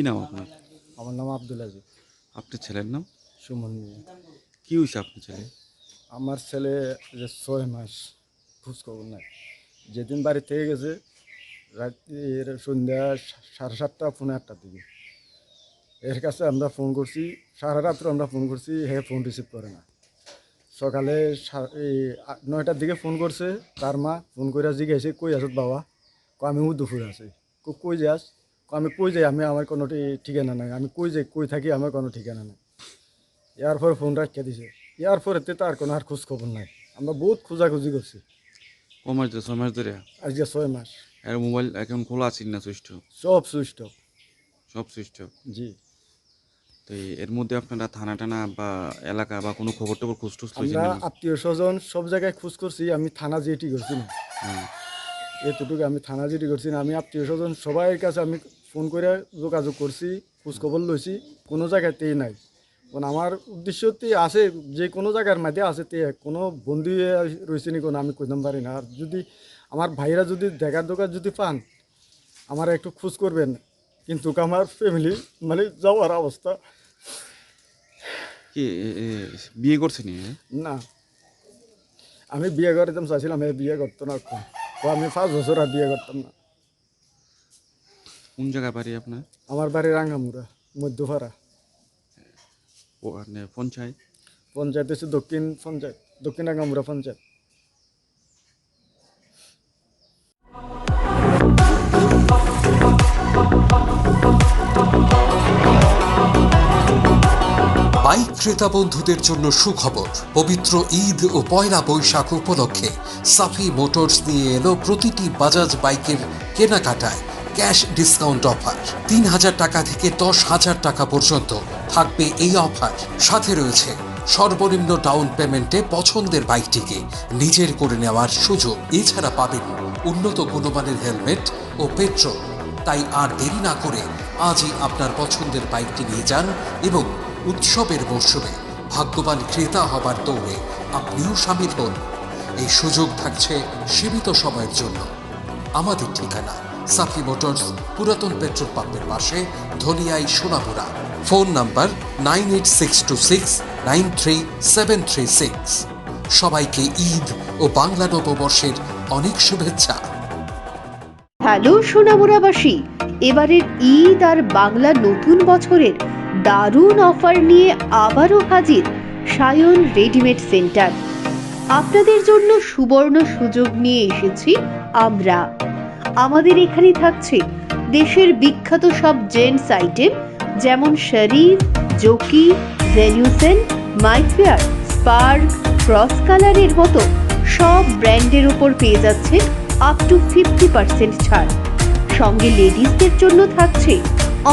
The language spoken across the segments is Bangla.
কি নাম আপনার? আমার নাম আব্দুল আজিজ। আপনার ছেলের নাম? সুমন মিয়া কি হয়েছে আপনার ছেলে? আমার ছেলে যে ছয় মাস খোঁজখবর নাই যেদিন বাড়ি থেকে গেছে রাত্রির সন্ধ্যা সাড়ে সাতটা পৌনে আটটার দিকে। এর কাছে আমরা ফোন করছি সারা রাত্র আমরা ফোন করছি হে ফোন রিসিভ করে না। সকালে নয়টার দিকে ফোন করছে তার মা ফোন করে জিজ্ঞাসা কই আছত বাবা? কো আমি দুপুরে আছি। কই যাস? আমি কই যাই আমি আমার কোনো ঠিকানা নাই। আমি কই যাই কই থাকি আমার কোনো ঠিকানা নাই। ইয়ার পরে ফোন রাখিয়ে দিছে। ইয়ার পরে তো তার কোনো আর খোঁজ খবর নাই। আমরা বহুত খোঁজাখুঁজি করছি। ক মাস ধরে ছয় মাস ধরে? আজকে ছয় মাস। আর মোবাইল এখন খোলা আছে না সুইচ সব সুইচ সব সুইচ জি। তো এর মধ্যে আপনারা থানা টানা বা এলাকা বা কোনো খবর টবর খোঁজ টোজ আমরা আত্মীয় স্বজন সব জায়গায় খোঁজ করছি আমি থানা জিটি করছি না। হুম। এতটুকু আমি থানা জিটি করছি না আমি আত্মীয় স্বজন সবাই কাছে আমি ফোন করে যোগাযোগ করছি খোঁজ খবর লইছি কোনো জায়গাতেই নাই। কারণ আমার উদ্দেশ্যতে আছে যে কোনো জায়গার মধ্যে আছে তে কোনো বন্ধু রয়েছে নি কোনো আমি কইতাম পারি না। আর যদি আমার ভাইরা যদি দেখার দোকান যদি পান আমার একটু খোঁজ করবেন। কিন্তু আমার ফ্যামিলি মানে যাওয়ার অবস্থা। কি বিয়ে করছেন এ? না। আমি বিয়ে করতাম চাইছিলাম বিয়ে করতো না। আমি পাঁচ বছর আর বিয়ে করতাম না। কোন জায়গায় বাড়ি আপনার? আমার বাড়ি রাঙ্গামুড়া মধ্যপাড়া। ও মানে পঞ্চায়েত? পঞ্চায়েত হচ্ছে দক্ষিণ পঞ্চায়েত দক্ষিণ রাঙ্গামুড়া পঞ্চায়েত। বাইক ক্রেতা বন্ধুদের জন্য সুখবর পবিত্র ঈদ ও পয়লা বৈশাখ উপলক্ষে সাফি মোটরস নিয়ে এলো প্রতিটি বাজাজ বাইকের কেনাকাটায়। Cash discount offer. তিন হাজার টাকা থেকে দশ হাজার টাকা পর্যন্ত থাকবে এই অফার। সাথে রয়েছে সর্বনিম্ন ডাউন পেমেন্টে পছন্দের বাইকটিকে নিজের করে নেওয়ার সুযোগ। এছাড়া পাবেন উন্নত গুণমানের হেলমেট ও পেট্রোল। তাই আর দেরি না করে আজই আপনার পছন্দের বাইকটি নিয়ে যান এবং উৎসবের মরশুমে ভাগ্যবান ক্রেতা হবার দৌড়ে আপনিও সামিল হন। এই সুযোগ থাকছে সীমিত সময়ের জন্য। আমাদের ঠিকানা সাফি মোটরস, পুরাতন পেট্রোল পাম্পের পাশে Dhaliai Sonapura. Phone number nine eight six two six nine three seven three six. সবাইকে ঈদ ও বাংলা নববর্ষের অনেক শুভেচ্ছা। হ্যালো সোনামুরাবাসী এবারের ঈদ আর বাংলা নতুন বছরের দারুণ অফার নিয়ে আবারও হাজির সায়ন রেডিমেড সেন্টার। আপনাদের জন্য সুবর্ণ সুযোগ নিয়ে এসেছি আমরা। আমাদের এখানে থাকছে দেশের বিখ্যাত সব জেন্টস আইটেম, যেমন Sharif, Jockey, Van Heusen, Myfair, Spark, Cross কালারের মতো সব ব্র্যান্ডের উপর পেয়ে যাচ্ছেন আপ টু ফিফটি পার্সেন্ট ছাড়। সঙ্গে লেডিসদের জন্য থাকছে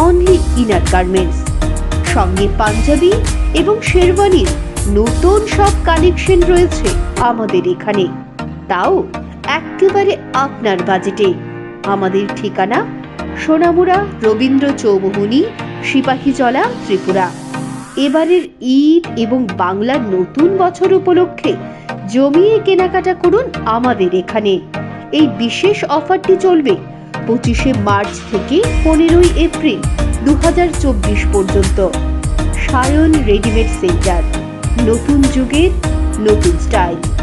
অনলি ইনার গার্মেন্টস সঙ্গে পাঞ্জাবি এবং শেরওয়ানির নতুন সব কালেকশন রয়েছে আমাদের এখানে। তাও একেবারে আপনার বাজেটে আমাদের ঠিকানা সোনামুড়া রবীন্দ্র চৌমুহনী, সিপাহীজলা, ত্রিপুরা। এবারের ঈদ এবং বাংলার নতুন বছর উপলক্ষে জমিয়ে কেনাকাটা করুন আমাদের এখানে। এই বিশেষ অফারটি চলবে পঁচিশে মার্চ থেকে পনেরোই এপ্রিল দু হাজার চব্বিশ পর্যন্ত। Sayan readymade centre. নতুন যুগের নতুন স্টাইল।